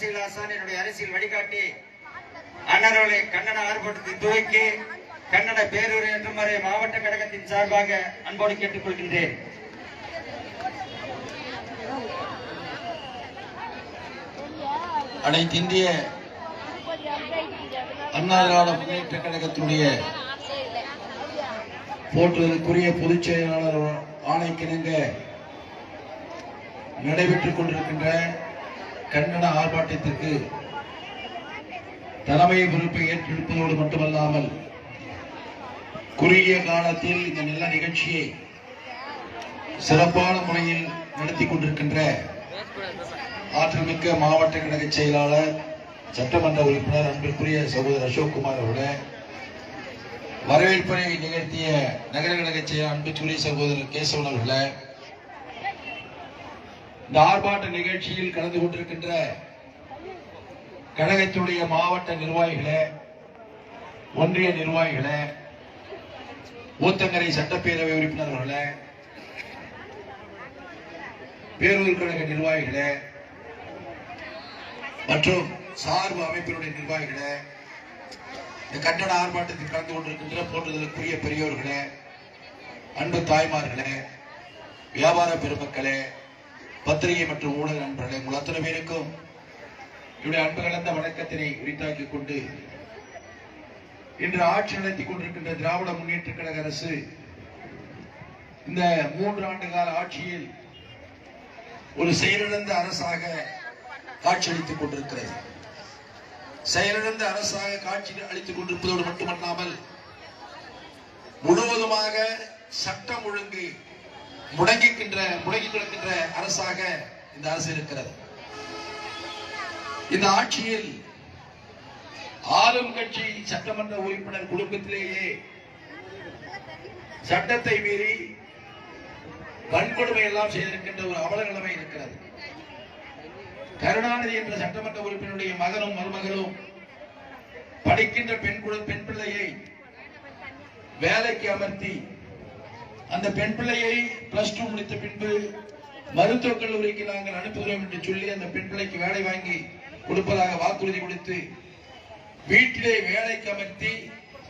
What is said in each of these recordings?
அரசியல் ஆசான் என்னுடைய அரசியல் வழிகாட்டி. அண்ணர்களை கன்னட ஆர்ப்பாட்டத்தை துவக்கி கன்னட பேருரையேற்றுமாறு மாவட்ட கழகத்தின் சார்பாக அன்போடு கேட்டுக்கொள்கின்றேன். அனைத்து இந்திய அண்ணா திராவிட முன்னேற்ற கழகத்தினுடைய போற்றுதலுக்குரிய பொதுச் செயலாளர் ஆணைக்கிணங்க நடைபெற்றுக் கொண்டிருக்கின்ற கன்னட ஆர்ப்பாட்டத்திற்கு தலைமை பொறுப்பை ஏற்றிருப்பதோடு மட்டுமல்லாமல் குறுகிய காலத்தில் இந்த நல்ல நிகழ்ச்சியை சிறப்பான முறையில் நடத்தி கொண்டிருக்கின்ற ஆற்றல்மிக்க மாவட்ட கழக செயலாளர் சட்டமன்ற உறுப்பினர் அன்பிற்குரிய சகோதரர் அசோக்குமார் அவர்களே வரவேற்பனை நிகழ்த்திய நகர கழக செயலாளர் அன்பிற்குரிய சகோதரர் கேசவன் அவர்களை இந்த ஆர்ப்பாட்ட நிகழ்ச்சியில் கலந்து கொண்டிருக்கின்ற கழகத்தினுடைய மாவட்ட நிர்வாகிகளே ஒன்றிய நிர்வாகிகளே ஊத்தங்கரை சட்டப்பேரவை உறுப்பினர்களே பேரூர் கழக நிர்வாகிகளே மற்றும் சார்பு அமைப்பினுடைய நிர்வாகிகளே இந்த கட்டட ஆர்ப்பாட்டத்தில் கலந்து கொண்டிருக்கின்ற போற்றுதலுக்குரிய பெரியோர்களே அன்பு தாய்மார்களே வியாபார பெருமக்களே பத்திரிகை மற்றும் ஊடக நண்பர்களே உங்கள் அத்தனை பேருக்கும் என்னுடைய அன்பு கலந்த வணக்கத்தினை உரித்தாக்கிக் கொண்டு இன்று ஆட்சி நடத்தி கொண்டிருக்கின்ற திராவிட முன்னேற்ற கழக அரசு இந்த மூன்று ஆண்டு கால ஆட்சியில் ஒரு செயலிழந்த அரசாக காட்சியளித்துக் கொண்டிருக்கிறது. செயலிழந்த அரசாக காட்சி அளித்துக் கொண்டிருப்பதோடு மட்டுமல்லாமல் முழுவதுமாக சட்டம் ஒழுங்கு முடங்கிக்கின்ற முடங்கி கிடக்கின்ற அரசாக இந்த அரசு இருக்கிறது. இந்த ஆட்சியில் ஆளும் கட்சி சட்டமன்ற உறுப்பினர் குடும்பத்திலேயே சட்டத்தை மீறி வன்கொடுமை எல்லாம் செய்திருக்கின்ற ஒரு அவல நிலைமை இருக்கிறது. கருணாநிதி என்ற சட்டமன்ற உறுப்பினருடைய மகனும் மருமகளும் படிக்கின்ற பெண் பெண் பிள்ளையை வேலைக்கு அமர்த்தி அந்த பெண் பிள்ளையை பிளஸ் டூ முடித்த பின்பு மருத்துவக் கல்லூரிக்கு நாங்கள் அனுப்புகிறோம் என்று சொல்லி அந்த பெண் பிள்ளைக்கு வேலை வாங்கி கொடுப்பதாக வாக்குறுதி கொடுத்து வீட்டிலே வேலைக்கு அமர்த்தி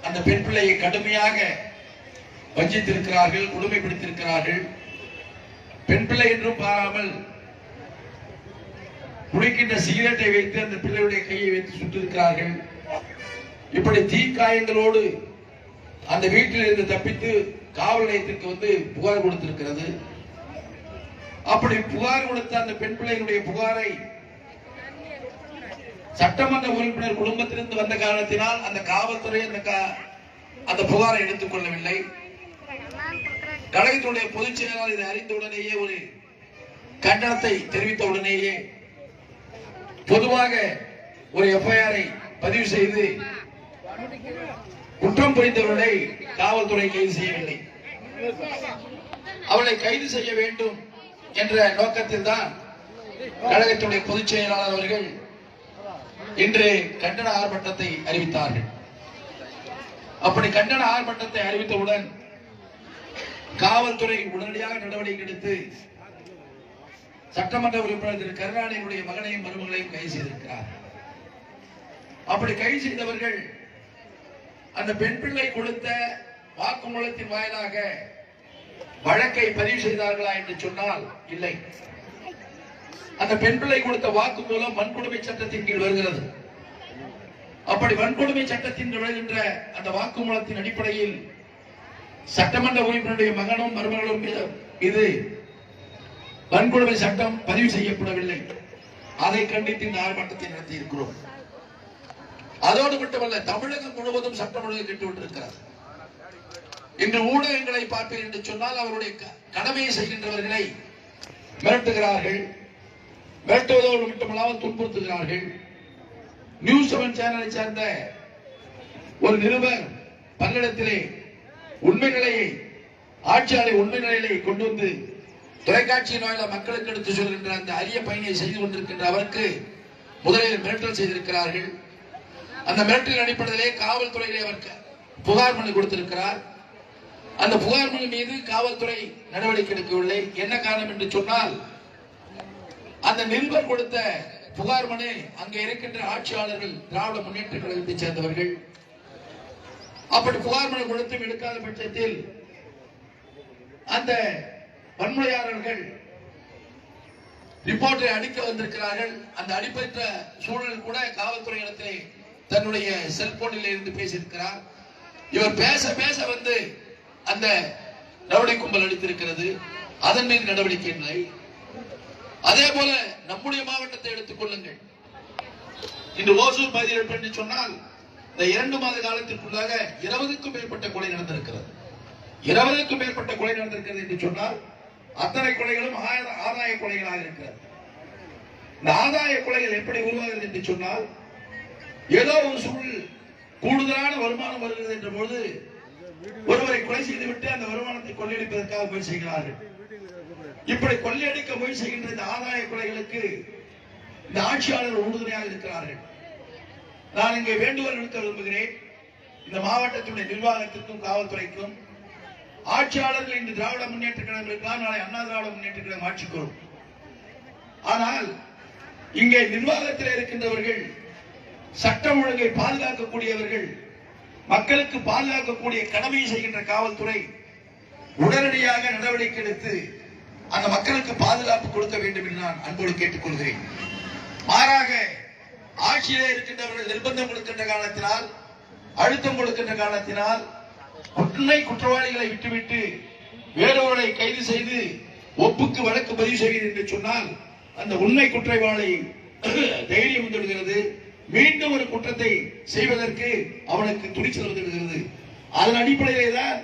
அந்த பெண் பிள்ளையை கடுமையாக வஞ்சித்திருக்கிறார்கள் கொடுமைப்படுத்தியிருக்கிறார்கள். பெண் பிள்ளை என்றும் பாராமல் குடிக்கின்ற சிகரெட்டை வைத்து அந்த பிள்ளையுடைய கையை வைத்து சுட்டிருக்கிறார்கள் இப்படி தீக்காயங்களோடு அந்த வீட்டில் இருந்து தப்பித்து காவல் நிலையத்திற்கு வந்து புகார் கொடுத்திருக்கிறது. அப்படி புகார் கொடுத்த அந்த பெண் பிள்ளைகளுடைய புகாரை சட்டமன்ற உறுப்பினர் குடும்பத்திலிருந்து வந்த காரணத்தினால் அந்த காவல்துறை அந்த அந்த புகாரை எடுத்துக் கொள்ளவில்லை. கழகத்துடைய பொதுச் செயலாளர் இதை அறிந்த உடனேயே ஒரு கண்டனத்தை தெரிவித்த உடனேயே பொதுவாக ஒரு எஃப்ஐஆரை பதிவு செய்து குற்றம் புரிந்தவர்களை காவல்துறை கைது செய்யவில்லை. அவளை கைது செய்ய வேண்டும் என்ற நோக்கத்தில் தான் கழகத்துடைய பொதுச் செயலாளர் அவர்கள் இன்று கண்டன ஆர்ப்பாட்டத்தை அறிவித்தார்கள். அப்படி கண்டன ஆர்ப்பாட்டத்தை அறிவித்தவுடன் காவல்துறை உடனடியாக நடவடிக்கை எடுத்து சட்டமன்ற உறுப்பினர் திரு கருணாநிதியுடைய மகனையும் மருமகளையும் கைது செய்திருக்கிறார். அப்படி கைது செய்தவர்கள் அந்த பெண் பிள்ளை கொடுத்த வாக்குமூலத்தின் வாயிலாக வழக்கை பதிவு செய்தார்களா என்று சொன்னால் இல்லை. அந்த பெண் பிள்ளை கொடுத்த வாக்குமூலம் வன்கொடுமை சட்டத்தின் கீழ் வருகிறது. அப்படி வன்கொடுமை சட்டத்தின் வருகின்ற அந்த வாக்குமூலத்தின் அடிப்படையில் சட்டமன்ற உறுப்பினருடைய மகனும் மருமகளும் இது வன்கொடுமை சட்டம் பதிவு செய்யப்படவில்லை. அதை கண்டித்து இந்த ஆர்ப்பாட்டத்தை நடத்தி இருக்கிறோம் அதோடு மட்டுமல்ல தமிழகம் முழுவதும் சட்டம் ஒழுங்கு கெட்டு கொண்டிருக்கிறது இன்று ஊடகங்களை பார்ப்பேன் என்று சொன்னால் அவருடைய க- கடமையை செய்கின்றவர்களை மிரட்டுகிறார்கள். மிரட்டுவதோடு மட்டுமல்லாமல் துன்புறுத்துகிறார்கள். நியூஸ் செவன் சேனலை சேர்ந்த ஒரு நிருபர் பல்லடத்திலே உண்மை நிலையை ஆட்சியாளை உண்மை நிலையை கொண்டு வந்து தொலைக்காட்சியின் வாயில மக்களுக்கு எடுத்து சொல்கின்ற அந்த அரிய பயணியை செய்து கொண்டிருக்கின்ற அவருக்கு முதலில் மிரட்டல் செய்திருக்கிறார்கள். அந்த மிரட்டலின் அடிப்படையிலே காவல்துறையிலே அவர் புகார் மனு கொடுத்திருக்கிறார். அந்த புகார் மனு மீது காவல்துறை நடவடிக்கை எடுக்கவில்லை. என்ன காரணம் என்று சொன்னால் அந்த நிருபர் கொடுத்த புகார் மனு அங்கே இருக்கின்ற ஆட்சியாளர்கள் திராவிட முன்னேற்ற கழகத்தை சேர்ந்தவர்கள். அப்படி புகார் மனு கொடுத்தும் எடுக்காத பட்சத்தில் அந்த வன்முறையாளர்கள் ரிப்போர்ட்டை அடிக்க வந்திருக்கிறார்கள். அந்த அடிப்பற்ற சூழலில் கூட காவல்துறை இடத்திலே தன்னுடைய செல்போனில் இருந்து பேசியிருக்கிறார். இவர் பேச பேச வந்து அந்த ரவுடி கும்பல் அடித்திருக்கிறது அதன் மீது நடவடிக்கை இல்லை. அதே போல நம்முடைய மாவட்டத்தை எடுத்துக் கொள்ளுங்கள். இன்று ஓசூர் பகுதியில் என்று சொன்னால் இந்த இரண்டு மாத காலத்திற்குள்ளாக இருபதுக்கும் மேற்பட்ட கொலை நடந்திருக்கிறது. இருபதுக்கும் மேற்பட்ட கொலை நடந்திருக்கிறது என்று சொன்னால் அத்தனை கொலைகளும் ஆதாய கொலைகளாக இருக்கிறது. இந்த ஆதாய கொலைகள் எப்படி உருவாகிறது என்று சொன்னால் ஏதோ ஒரு சூழல் கூடுதலான வருமானம் வருகிறது என்ற பொழுது ஒருவரை கொலை செய்துவிட்டு அந்த வருமானத்தை கொள்ளையடிப்பதற்காக முயற்சிக்கிறார்கள் இப்படி கொள்ளையடிக்க முயற்சிக்கின்ற இந்த ஆதாய கொலைகளுக்கு இந்த ஆட்சியாளர் உறுதுணையாக இருக்கிறார்கள். நான் இங்கே வேண்டுகோள் விடுக்க விரும்புகிறேன். இந்த மாவட்டத்தினுடைய நிர்வாகத்திற்கும் காவல்துறைக்கும் ஆட்சியாளர்கள் இன்று திராவிட முன்னேற்ற கழகம் இருக்கலாம் நாளை அண்ணா திராவிட முன்னேற்ற கழகம் ஆட்சிக்கு வரும். ஆனால் இங்கே நிர்வாகத்தில் இருக்கின்றவர்கள் சட்டம் ஒழுங்கை பாதுகாக்கக்கூடியவர்கள் மக்களுக்கு பாதுகாக்கக்கூடிய கடமையை செய்கின்ற காவல்துறை உடனடியாக நடவடிக்கை எடுத்து அந்த மக்களுக்கு பாதுகாப்பு கொடுக்க வேண்டும் என்று நான் அன்போடு கேட்டுக்கொள்கிறேன். மாறாக ஆட்சியிலே இருக்கின்றவர்கள் நிர்பந்தம் கொடுக்கின்ற காரணத்தினால் அழுத்தம் கொடுக்கின்ற காரணத்தினால் உண்மை குற்றவாளிகளை விட்டுவிட்டு வேறொருவரை கைது செய்து ஒப்புக்கு வழக்கு பதிவு செய்கிறேன் என்று சொன்னால் அந்த உண்மை குற்றவாளி தைரியம் வந்துவிடுகிறது. மீண்டும் ஒரு குற்றத்தை செய்வதற்கு அவனுக்கு துணிச்சல் வந்துவிடுகிறது அதன் அடிப்படையிலே தான்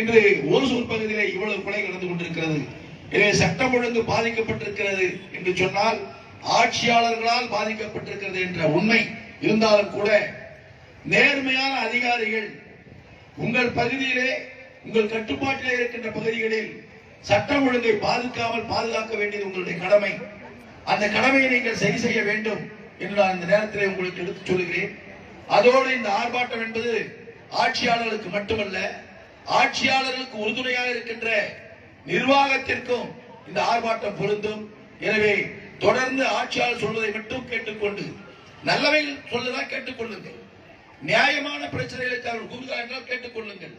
இன்று ஓசூர் பகுதியிலே இவ்வளவு கொலை நடந்து கொண்டிருக்கிறது. எனவே சட்டம் ஒழுங்கு பாதிக்கப்பட்டிருக்கிறது என்று சொன்னால் ஆட்சியாளர்களால் பாதிக்கப்பட்டிருக்கிறது என்ற உண்மை இருந்தாலும் கூட நேர்மையான அதிகாரிகள் உங்கள் பகுதியிலே உங்கள் கட்டுப்பாட்டிலே இருக்கின்ற பகுதிகளில் சட்டம் ஒழுங்கை பாதுகாமல் பாதுகாக்க வேண்டியது உங்களுடைய கடமை. அந்த கடமையை நீங்கள் சரி செய்ய வேண்டும். என்று நான் இந்த நேரத்தில் உங்களுக்கு எடுத்துச் சொல்கிறேன். அதோடு இந்த ஆர்ப்பாட்டம் என்பது ஆட்சியாளர்களுக்கு மட்டுமல்ல ஆட்சியாளர்களுக்கு உறுதுணையாக இருக்கின்ற நிர்வாகத்திற்கும் இந்த ஆர்ப்பாட்டம் பொருந்தும். எனவே தொடர்ந்து ஆட்சியாளர் சொல்வதை மட்டும் கேட்டுக்கொண்டு நல்லவை சொல்லுதான் கேட்டுக்கொள்ளுங்கள். நியாயமான பிரச்சனைகளுக்கு அவர் கூறுகிறார் என்றால் கேட்டுக்கொள்ளுங்கள்.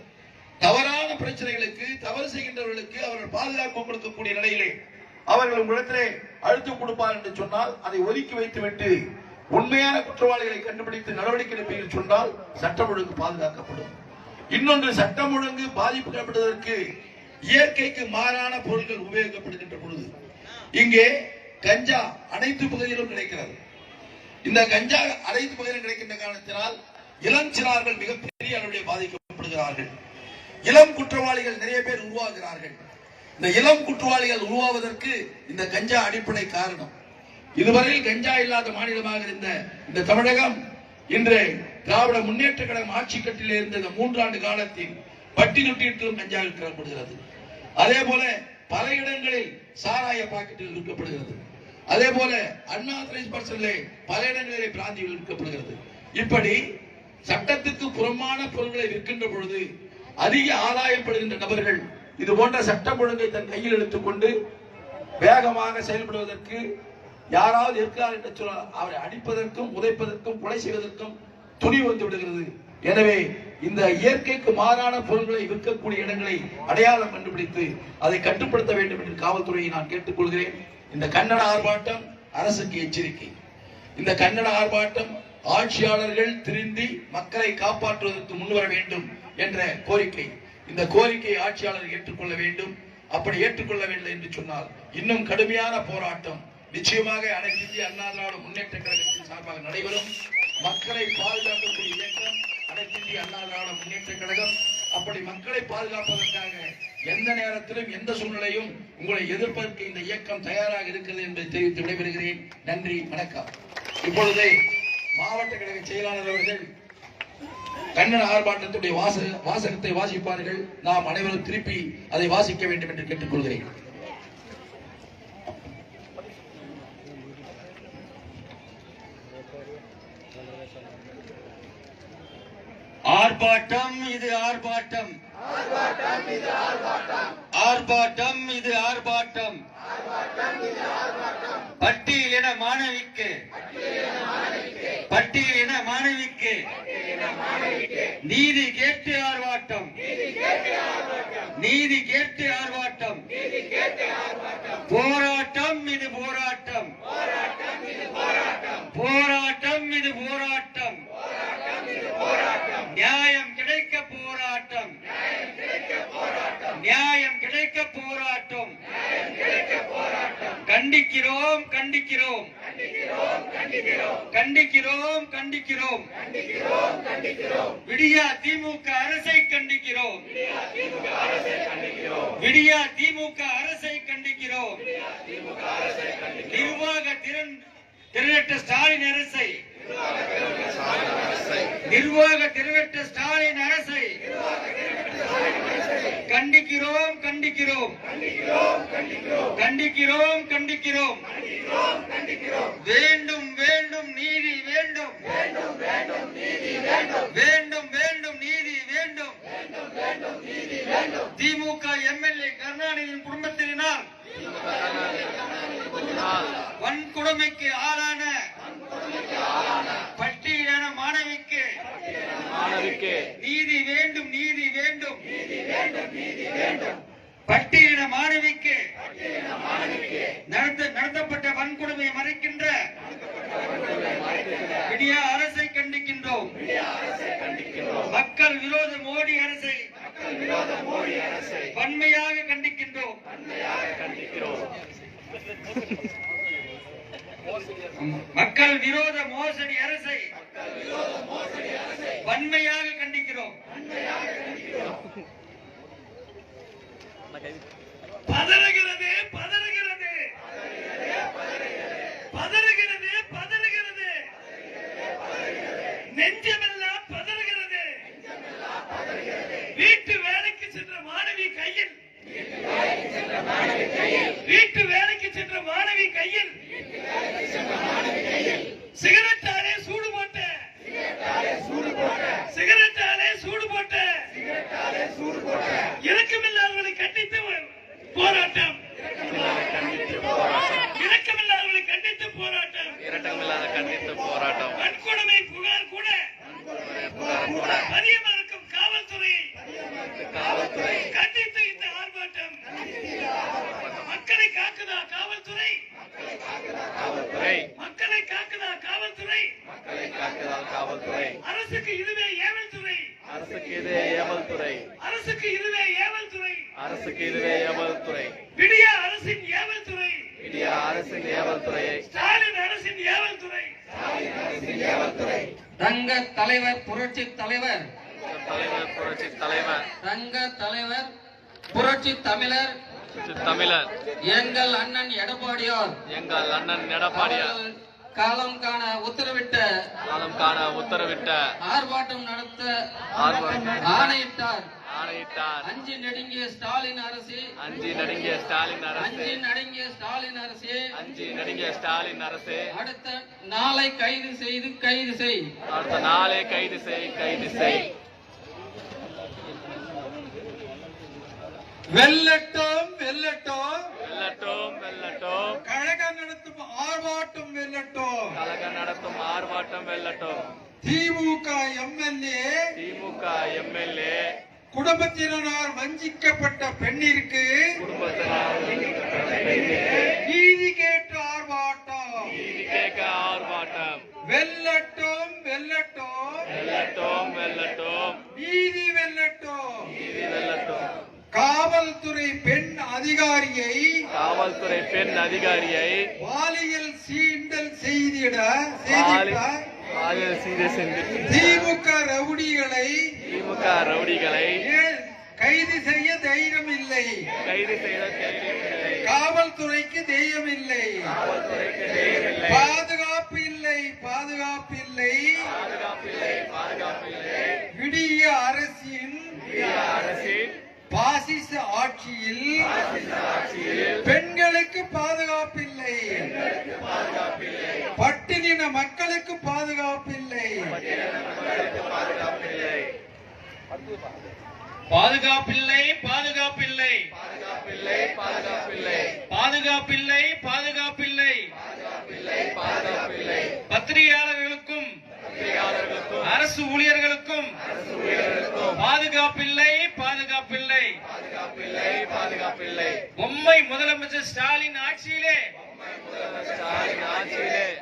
தவறான பிரச்சனைகளுக்கு தவறு செய்கின்றவர்களுக்கு அவர்கள் பாதுகாப்பு கொடுக்கக்கூடிய நிலையிலே அவர்கள் உங்களிடத்திலே அழுத்தம் கொடுப்பார் என்று சொன்னால் அதை ஒதுக்கி வைத்துவிட்டு உண்மையான குற்றவாளிகளை கண்டுபிடித்து நடவடிக்கை எடுப்பீர்கள் சொன்னால் சட்டம் ஒழுங்கு பாதுகாக்கப்படும். இன்னொன்று சட்டம் ஒழுங்கு பாதிக்கப்படுவதற்கு இயற்கைக்கு மாறான பொருட்கள் உபயோகிக்கப்படுகின்ற பொழுது இங்கே கஞ்சா அனைத்து பகுதியிலும் கிடைக்கிறது. இந்த கஞ்சா அனைத்து பகுதியிலும் கிடைக்கின்ற காரணத்தினால் இளம் சிறார்கள் மிகப்பெரிய அளவில் பாதிக்கப்படுகிறார்கள். இளம் குற்றவாளிகள் நிறைய பேர் உருவாகிறார்கள். இந்த இளம் குற்றவாளிகள் உருவாவதற்கு இந்த கஞ்சா அடிப்படை காரணம். இதுவரையில் கஞ்சா இல்லாத மாநிலமாக இருந்த இந்த தமிழகம் இன்று திராவிட முன்னேற்ற கழகம் ஆட்சி கட்டில் இருந்த இந்த மூன்றாண்டு காலத்தில் பட்டி தொட்டியிலும் கஞ்சா விற்கப்படுகிறது. அதே போல பல இடங்களில் சாராய பாக்கெட்டில் விற்கப்படுகிறது. அதே போல அன்ஆத்தரைஸ் பர்சன்ல பல இடங்களிலே பிராந்தியில் விற்கப்படுகிறது. இப்படி சட்டத்துக்கு புறமான பொருட்களை விற்கின்ற பொழுது அதிக ஆதாயப்படுகின்ற நபர்கள் இது போன்ற சட்டம் ஒழுங்கை தன் கையில் எடுத்துக்கொண்டு வேகமாக செயல்படுவதற்கு யாராவது இருக்கிறார் என்று சொன்னால் அவரை அடிப்பதற்கும் உதைப்பதற்கும் கொலை செய்வதற்கும் துணி வந்து விடுகிறது. எனவே இந்த இயற்கைக்கு மாறான பொருட்களை விற்கக்கூடிய இடங்களை அடையாளம் கண்டுபிடித்து அதை கட்டுப்படுத்த வேண்டும் என்று காவல்துறையை நான் கேட்டுக்கொள்கிறேன். இந்த கன்னட ஆர்ப்பாட்டம் அரசுக்கு எச்சரிக்கை. இந்த கன்னட ஆர்ப்பாட்டம் ஆட்சியாளர்கள் திருந்தி மக்களை காப்பாற்றுவதற்கு முன்வர வேண்டும் என்ற கோரிக்கை. இந்த கோரிக்கையை ஆட்சியாளர் ஏற்றுக்கொள்ள வேண்டும். அப்படி ஏற்றுக்கொள்ளவில்லை என்று சொன்னால் இன்னும் கடுமையான போராட்டம் நிச்சயமாக அனைத்து இந்திய அண்ணா திராவிட முன்னேற்ற கழகத்தின் சார்பாக நடைபெறும். மக்களை பாதுகாக்கக்கூடிய இயக்கம் அனைத்து இந்திய அண்ணா திராவிட முன்னேற்ற கழகம். அப்படி மக்களை பாதுகாப்பதற்காக எந்த நேரத்திலும் எந்த சூழ்நிலையும் உங்களை எதிர்ப்பதற்கு இந்த இயக்கம் தயாராக இருக்கிறது என்பதை தெரிவித்து விடைபெறுகிறேன். நன்றி வணக்கம். இப்பொழுது மாவட்ட கழக செயலாளர் அவர்கள் கண்ணன் ஆர்ப்பாட்டத்துடைய வாச வாசகத்தை வாசிப்பார்கள். நாம் அனைவரும் திருப்பி அதை வாசிக்க வேண்டும் என்று கேட்டுக்கொள்கிறேன். ஆர்ப்பாட்டம் இது ஆர்ப்பாட்டம். ஆர்ப்பாட்டம் இது ஆர்ப்பாட்டம். பட்டியலின மாணவி பட்டியலின மாணவிக்கு நீதி கேட்டு ஆர்ப்பாட்டம் நீதி கேட்டு ஆர்ப்பாட்டம் போராட்டம் இது போராட்டம். போராட்டம் இது போராட்டம் நியாயம் கிடைக்க போராட்டம் நியாயம் கிடைக்க போராட்டம் கண்டிக்கிறோம் கண்டிக்கிறோம். கண்டிக்கிறோம் கண்டிக்கிறோம். விடியா திமுக அரசை கண்டிக்கிறோம். விடியா திமுக அரசை கண்டிக்கிறோம். நிர்வாக திறன் திரட்ட ஸ்டாலின் அரசை. நிர்வாக திரட்ட ஸ்டாலின் அரசை. கண்டிக்கிறோம் கண்டிக்கிறோம். கண்டிக்கிறோம் கண்டிக்கிறோம். வேண்டும் வேண்டும் நீதி வேண்டும். வேண்டும் வேண்டும் நீதி வேண்டும். திமுக எம்எல்ஏ கருணாநிதியின் குடும்பத்தினால் வன்கொடுமைக்கு ஆளான பட்டியலான மாணவிக்கு மாணவிக்கு. நீதி வேண்டும் நீதி வேண்டும். பட்டியலின மாணவிக்கு. நடத்தப்பட்ட வன்கொடுமை மறைக்கின்ற. விடியா அரசை கண்டிக்கின்றோம். மக்கள் விரோத மோடி அரசை. வன்மையாக கண்டிக்கின்றோம். மக்கள் விரோத மோசடி அரசை. வன்மையாக கண்டிக்கிறோம். பதறுகிறது பதறுகிறது. பதறுகிறது பதறுகிறது. நெஞ்சமெல்லாம் பதறுகிறது. வீட்டு வேலைக்கு சென்ற மாணவி கையில். வீட்டு வேலைக்கு சென்ற மாணவி கையில் சிகரெட்டாலே சூடு போட்ட சிகரெட்டாலே சூடு போட்ட இறக்கமில்லாதவர்களை கண்டித்து போராட்டம் இறக்கமில்லாதவர்களை கண்டித்து போராட்டம் இரட்டமில்லாத கண்டித்து போராட்டம் வன்கொடுமை புகார் கூட பதிய மறுக்கும் காவல்துறையை கண்டித்து இந்த ஆர்ப்பாட்டம் மக்களை காக்குதா காவல்துறை துறை மக்களை காக்குதா காவல்துறை மக்களை காக்குதல் காவல்துறை அரசுக்கு இதுவே ஏவல் துறை அரசுக்கு இதுவே ஏவல் துறை அரசுக்கு இதுவே ஏவல் துறை அரசுக்கு இதுவே ஏவல் துறை விடிய அரசின் ஏவல் துறை இந்திய அரசின் ஏவல் துறையை ஸ்டாலின் ரங்க தலைவர் புரட்சி தலைவர். தலைவர் புரட்சி தலைவர் ரங்க தலைவர் புரட்சி தமிழர். தமிழர் எங்கள் அண்ணன் எடப்பாடியார். எங்கள் அண்ணன் எடப்பாடியார் காலம் காண உத்தரவிட்ட காலம் காண உத்தரவிட்ட ஆர்ப்பாட்டம் நடத்த ஆணையிட்டார். ஆணையிட்டார் அஞ்சு நெடுங்கிய ஸ்டாலின் அரசு. அஞ்சி நடுங்கிய ஸ்டாலின் அரசு. அஞ்சு நடுங்கிய ஸ்டாலின் அரசு. அஞ்சி நடுங்கிய ஸ்டாலின் அரசு. அடுத்த நாளை கைது செய்து கைது செய். அடுத்த நாளே கைது செய் கைது செய். வெல்லட்டும் வெல்லட்டும். வெல்லட்டும் வெல்லட்டும். கழகம் நடத்தும் ஆர்ப்பாட்டம் வெல்லட்டும். கழகம் நடத்தும் ஆர்ப்பாட்டம் வெல்லட்டும். DMK MLA. DMK MLA. குடும்பத்தினரால் வஞ்சிக்கப்பட்ட பெண்ணிற்கு குடும்பத்தினர் நீதி கேட்டு ஆர்ப்பாட்டம். வெல்லட்டும் வெல்லட்டும். வெல்லட்டும் வெல்லட்டும். நீதி வெல்லட்டும். நீதி வெல்லட்டும். காவல்துறை பெண் அதிகாரியை காவல்துறை பெண் அதிகாரியை பாலியல் சீண்டல் செய்திட சென்று திமுக ரவுடிகளை திமுக ரவுடிகளை கைது செய்ய தைரியம் இல்லை கைது கைதிகளை காவல்துறைக்கு தெய்யம் இல்லை காவல்துறைக்கு பாதுகாப்பு இல்லை பாதுகாப்பு இல்லை. பாதுகாப்பில்லை விடிய அரசின் அரசின் பாசிச ஆட்சியில் பெண்களுக்கு பாதுகாப்பில்லை பட்டினின மக்களுக்கு பாதுகாப்பில்லை பாதுகாப்பில்லை பாதுகாப்பில்லை. பாதுகாப்பில்லை பாதுகாப்பில்லை. பாதுகாப்பில்லை பாதுகாப்பில்லை. பாதுகாப்பில்லை பத்திரிகையாளர்களுக்கும் அரசு ஊழியர்களுக்கும் பாதுகாப்பில்லை பாதுகாப்பில்லை. பாதுகாப்பில்லை பொம்மை முதலமைச்சர் ஸ்டாலின் ஆட்சியிலே.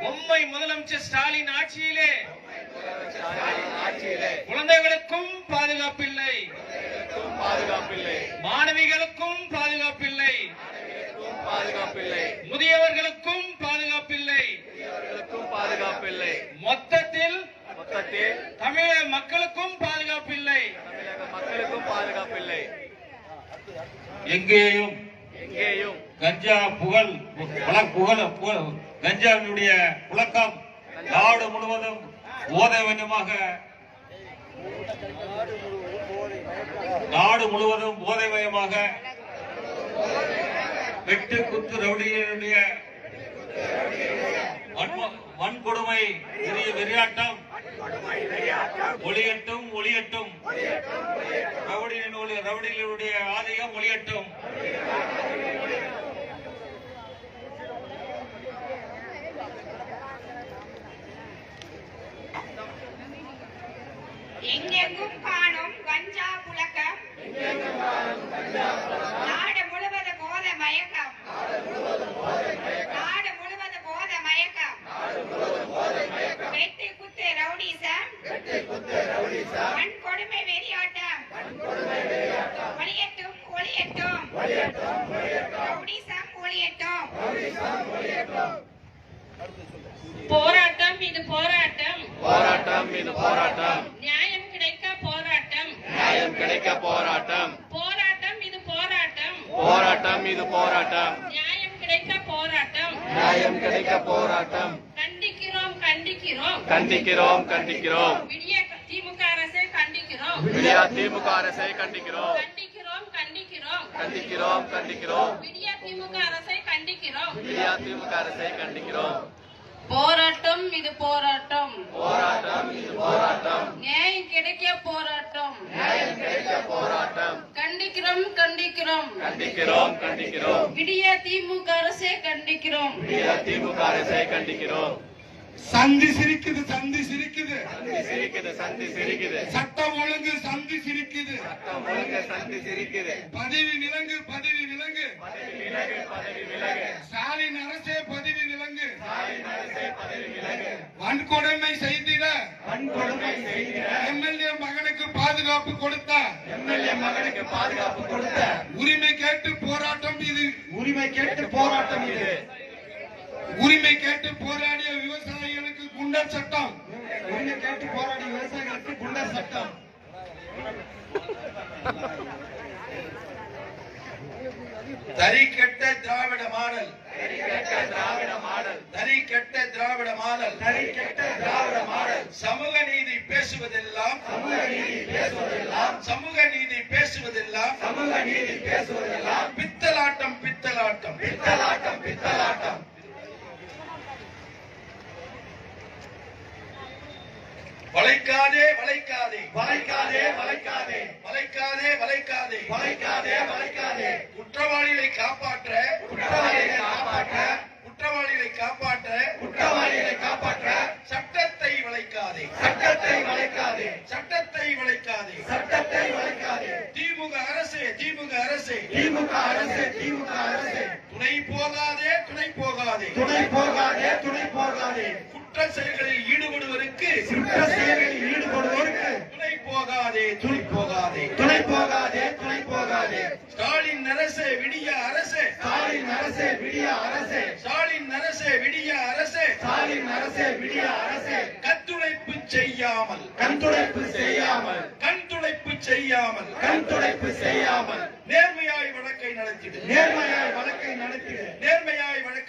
பொம்மை முதலமைச்சர் ஸ்டாலின் ஆட்சியிலே. பாதுகாப்பில்லை. மாணவிகளுக்கும் பாதுகாப்பில்லை. பாதுகாப்பில்லை. முதியவர்களுக்கும் பாதுகாப்பில்லை. பாதுகாப்பில்லை. மொத்தத்தில் மொத்தத்தில் தமிழக மக்களுக்கும் பாதுகாப்பில்லை. தமிழக மக்களுக்கும் பாதுகாப்பில்லை. எங்கேயும் எங்கேயும் கஞ்சா புகழ் புகழ கஞ்சாவினுடைய புழக்கம் நாடு முழுவதும் போதைவனமாக நாடு முழுவதும் போதைமயமாக வெட்டு குத்து ரவுடிகளுடைய வன்ம- வன்கொடுமை பெரிய வெறியாட்டம். ஒளியட்டும் ஒளியட்டும். ரவுடியின் ரவுடிகளுடைய ஆதிக்கம் ஒளியட்டும். எங்கெங்கும் காணும் கஞ்சா புழக்கம். நாடு முழுவதும் போத மயக்கம். நாடு முழுவதும் போத மயக்கம். வெட்டு குத்து ரவுடிசம். வன்கொடுமை வெறியாட்டம். ஒளியட்டும் ஒளியட்டும் ரவுடிசம் ஒளியட்டும் போராட்டம் இது போராட்டம். போராட்டம் இது போராட்டம். நியாயம் கிடைக்க போராட்டம். போராட்டம் இது போராட்டம். போராட்டம் இது போராட்டம். நியாயம் கிடைக்க போராட்டம். நியாயம் கிடைக்க போராட்டம். கண்டிக்கிறோம் கண்டிக்கிறோம். கண்டிக்கிறோம் கண்டிக்கிறோம். விடிய திமுக அரசை கண்டிக்கிறோம். விடியா திமுக அரசை கண்டிக்கிறோம். கண்டிக்கிறோம் கண்டிக்கிறோம். கண்டிக்கிறோம் கண்டிக்கிறோம். விடிய திமுக அரசை கண்டிக்கிறோம். விடியா திமுக அரசை கண்டிக்கிறோம். போராட்டம் இது போராட்டம். போராட்டம் இது போராட்டம். நியாயம் கிடைக்க போராட்டம். நியாயம் கிடைக்க போராட்டம். கண்டிக்கிறோம் கண்டிக்கிறோம். கண்டிக்கிறோம் கண்டிக்கிறோம். விடிய திமுக அரசை கண்டிக்கிறோம். விடியா திமுக அரசை கண்டிக்கிறோம். சந்தி சிரிக்குது சந்தி சிரிக்குது. சந்தி சிரிக்குது சந்தி சிரிக்குது. சட்டம் ஒழுங்கு சந்தி சிரிக்குது. சட்டம் ஒழுங்கு சந்தி சிரிக்குது. பதவி விலங்கு பதவி விலங்கு. பதவி விலகு பதவி விலகு ஸ்டாலின் அரசே பதவி விலங்கு ஸ்டாலின் அரசே பதவி விலகு வன்கொடுமை செய்திட. வன்கொடுமை செய்கிற எம்எல்ஏ மகனுக்கு பாதுகாப்பு கொடுத்த. எம்எல்ஏ மகனுக்கு பாதுகாப்பு கொடுத்த. உரிமை கேட்டு போராட்டம் இது. உரிமை கேட்டு போராட்டம் இது. உரிமை கேட்டு போராடிய விவசாயிகளுக்கு குண்டர் சட்டம். உரிமை கேட்டு போராடிய விவசாயிகளுக்கு குண்டர் சட்டம். தறி கெட்ட திராவிட மாடல். சரி கேட்ட திராவிட மாடல். தறி கெட்ட திராவிட மாடல். சரி கெட்ட திராவிட மாடல். சமூக நீதி பேசுவதெல்லாம். சமூக நீதி பேசுவதெல்லாம். சமூக நீதி பேசுவதெல்லாம். சமூக நீதி பேசுவதெல்லாம். பித்தலாட்டம் பித்தலாட்டம். பித்தலாட்டம் பித்தலாட்டம். வளைக்காதே வளைக்காதே. வளைக்காதே வளைக்காதே. வளைக்காதே வளைக்காதே. வளைக்காதே வளைக்காதே. குற்றவாளிகளை காப்பாற்ற குற்றவாளிகளை காப்பாற்ற குற்றவாளிகளை காப்பாற்ற குற்றவாளிகளை காப்பாற்ற சட்டத்தை வளைக்காதே. சட்டத்தை வளைக்காதே. சட்டத்தை வளைக்காதே. சட்டத்தை வளைக்காதே. திமுக அரசே திமுக அரசே. திமுக அரசு திமுக அரசு. துணை போகாதே துணை போகாதே. துணை போகாதே துணை போகாதே. குற்ற செயல்களில் ஈடுபடுவதற்கு குற்ற செயலில் ஈடுபடுவோருக்கு துணை போகாதே துணை போகாதே. துணை போகாதே துணை போகாதே. அரசே விடிய அரசே. ஸ்டாலின் அரசே விடிய அரசே. ஸ்டாலின் அரசே விடிய அரசே. ஸ்டாலின் அரசே விடிய அரசே. கத்துழைப்பு செய்யாமல். கண்துடைப்பு செய்யாமல். கண்துடைப்பு செய்யாமல். கண்துடைப்பு செய்யாமல். நேர்மையாய் வழக்கை நடத்திடு. நேர்மையாய் வழக்கை நடத்திடு. நேர்மையாய் வழக்கை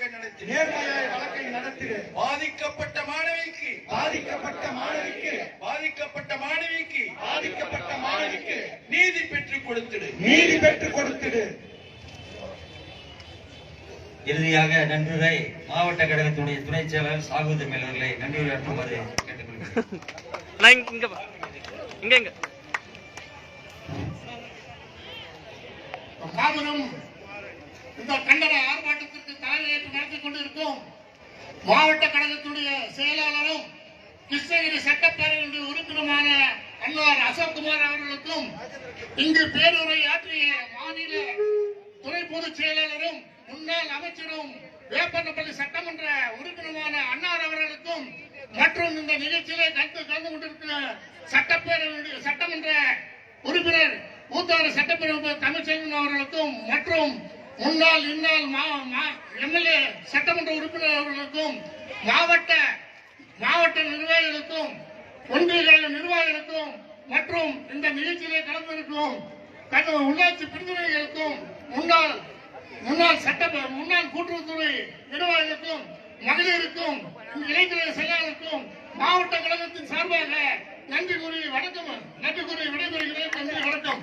நேர்மையாய் வழக்கை நடத்திடு. பாதிக்கப்பட்ட மாணவிக்கு. பாதிக்கப்பட்ட மாணவிக்கு. பாதிக்கப்பட்ட மாணவிக்கு. பாதிக்கப்பட்ட மாணவிக்கு. நீதி பெற்றுக் கொடுத்திடு. நீதி பெற்றுக் கொடுத்திடு. இறுதியாக நன்றிரை மாவட்ட கழகத்துடைய துணை செயலாளர் சாகு தமிழ் அவர்களை நன்றி உரையாற்றுமாறு கேட்டுக்கொள்கிறேன். இந்த கண்டன ஆர்ப்பாட்டத்திற்கு தலைமையேற்று நடத்தி கொண்டிருக்கும் மாவட்ட கழகத்துடைய செயலாளரும் கிருஷ்ணகிரி சட்டப்பேரவையுடைய உறுப்பினருமான அன்னார் அசோக்குமார் அவர்களுக்கும் இங்கு பேருரை ஆற்றிய மாநில துணை பொதுச் செயலாளரும் முன்னாள் அமைச்சரும் வேப்பனப்பள்ளி சட்டமன்ற உறுப்பினருமான அன்னார் அவர்களுக்கும் மற்றும் இந்த நிகழ்ச்சியிலே கலந்து கலந்து கொண்டிருக்கிற சட்டப்பேரவை சட்டமன்ற உறுப்பினர் மூத்தவர் சட்டப்பேரவை தமிழ்ச்செல்வன் அவர்களுக்கும் மற்றும் முன்னாள் இந்நாள் எம்எல்ஏ சட்டமன்ற உறுப்பினர் அவர்களுக்கும் மாவட்ட மாவட்ட நிர்வாகிகளுக்கும் ஒன்றிய நிர்வாகிகளுக்கும் மற்றும் இந்த நிகழ்ச்சியிலே கலந்திருக்கும் கட- உள்ளாட்சி பிரதிநிதிகளுக்கும் முன்னாள் முன்னாள் சட்ட முன்னாள் கூட்டுறவுத்துறை நிர்வாகிகளுக்கும் மகளிருக்கும் இளைஞர செயலாளருக்கும் மாவட்ட கழகத்தின் சார்பாக நன்றி கூறி வணக்கம் நன்றி கூறி விடைபெறுகிறேன். நன்றி வணக்கம்.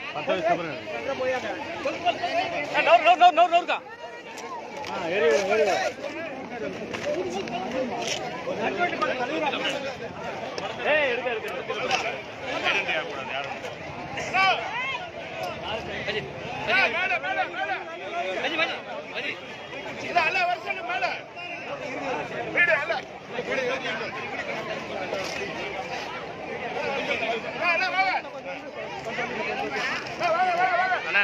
மேல நோர் அண்ணா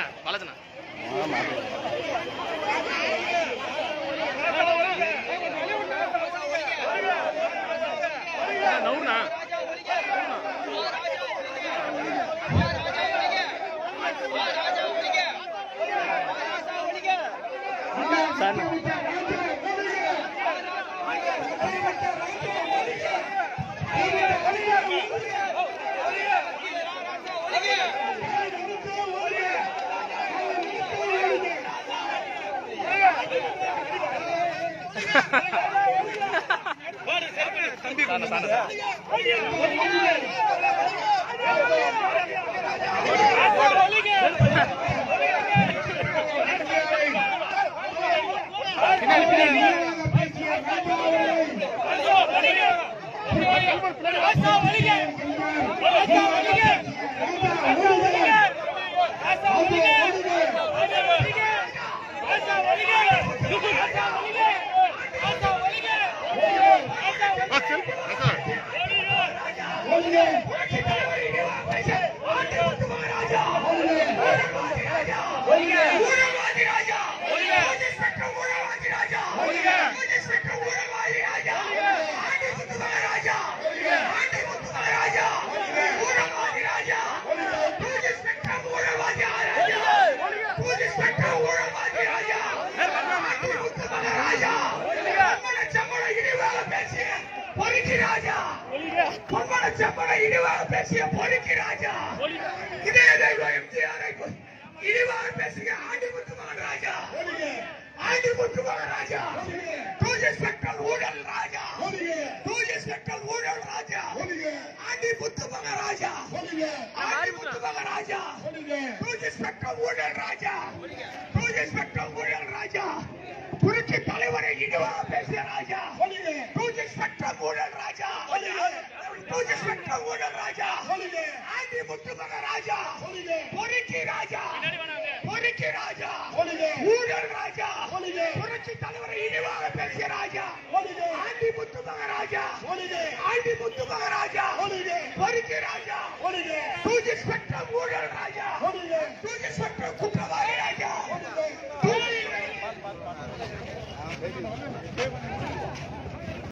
ஸ்பெக்டர் ஊழல் ராஜா. ஆண்டி முத்துமகன் ராஜா. ஆண்டி முத்துமகன் ராஜா. தூய ஸ்பெக்டர் ஊழல் ராஜா. தூய ஸ்பெக்டர் ஊழல் ராஜா. புரட்சி தலைவரை இழிவாக பேசிய ராஜா. தூய ஸ்பெக்டர் ஊழல் ராஜா. தூய ஸ்பெக்டர் ஊழல் ராஜா. ஆண்டி முத்துமக ராஜா. பொறுக்கி முத்துமக ராஜா